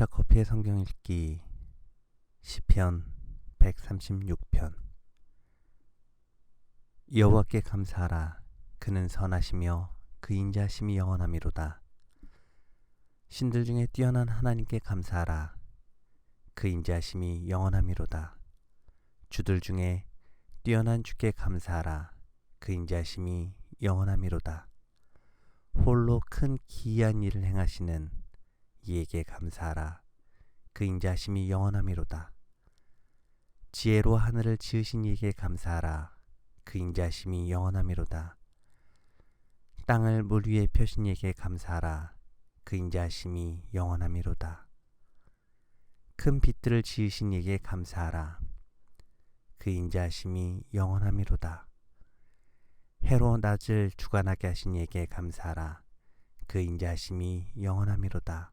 녹차 커피의 성경 읽기 시편 136편. 여호와께 감사하라. 그는 선하시며 그 인자심이 영원함이로다. 신들 중에 뛰어난 하나님께 감사하라. 그 인자심이 영원함이로다. 주들 중에 뛰어난 주께 감사하라. 그 인자심이 영원함이로다. 홀로 큰 기이한 일을 행하시는 이에게 감사하라. 그 인자심이 영원함이로다. 지혜로 하늘을 지으신 이에게 감사하라. 그 인자심이 영원함이로다. 땅을 물 위에 펴신 이에게 감사하라. 그 인자심이 영원함이로다. 큰 빛들을 지으신 이에게 감사하라. 그 인자심이 영원함이로다. 해로 낮을 주관하게 하신 이에게 감사하라. 그 인자심이 영원함이로다.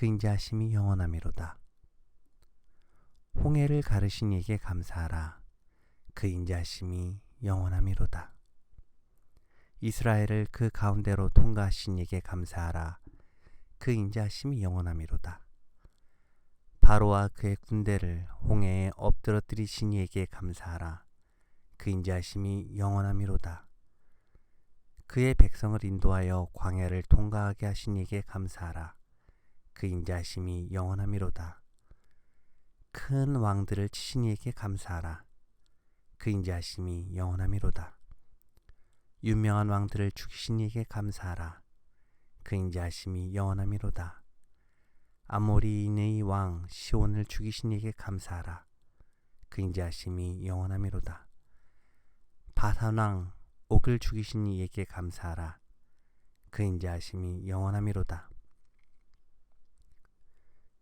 그 인자심이 영원함이로다. 홍해를 가르신 이에게 감사하라. 그 인자심이 영원함이로다. 이스라엘을 그 가운데로 통과하신 이에게 감사하라. 그 인자심이 영원함이로다. 바로와 그의 군대를 홍해에 엎드러뜨리신 이에게 감사하라. 그 인자심이 영원함이로다. 그의 백성을 인도하여 광야를 통과하게 하신 이에게 감사하라. 그 인자심이 영원함이로다. 큰 왕들을 치신 이에게 감사하라. 그 인자심이 영원함이로다. 유명한 왕들을 죽이신 이에게 감사하라. 그 인자심이 영원함이로다. 아모리인의 왕 시온을 죽이신 이에게 감사하라. 그 인자심이 영원함이로다. 바산왕 옥을 죽이신 이에게 감사하라. 그 인자심이 영원함이로다.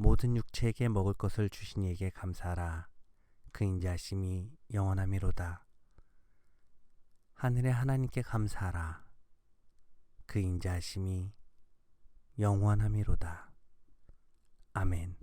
모든 육체에게 먹을 것을 주신 이에게 감사하라. 그 인자심이 영원함이로다. 하늘의 하나님께 감사하라. 그 인자심이 영원함이로다. 아멘.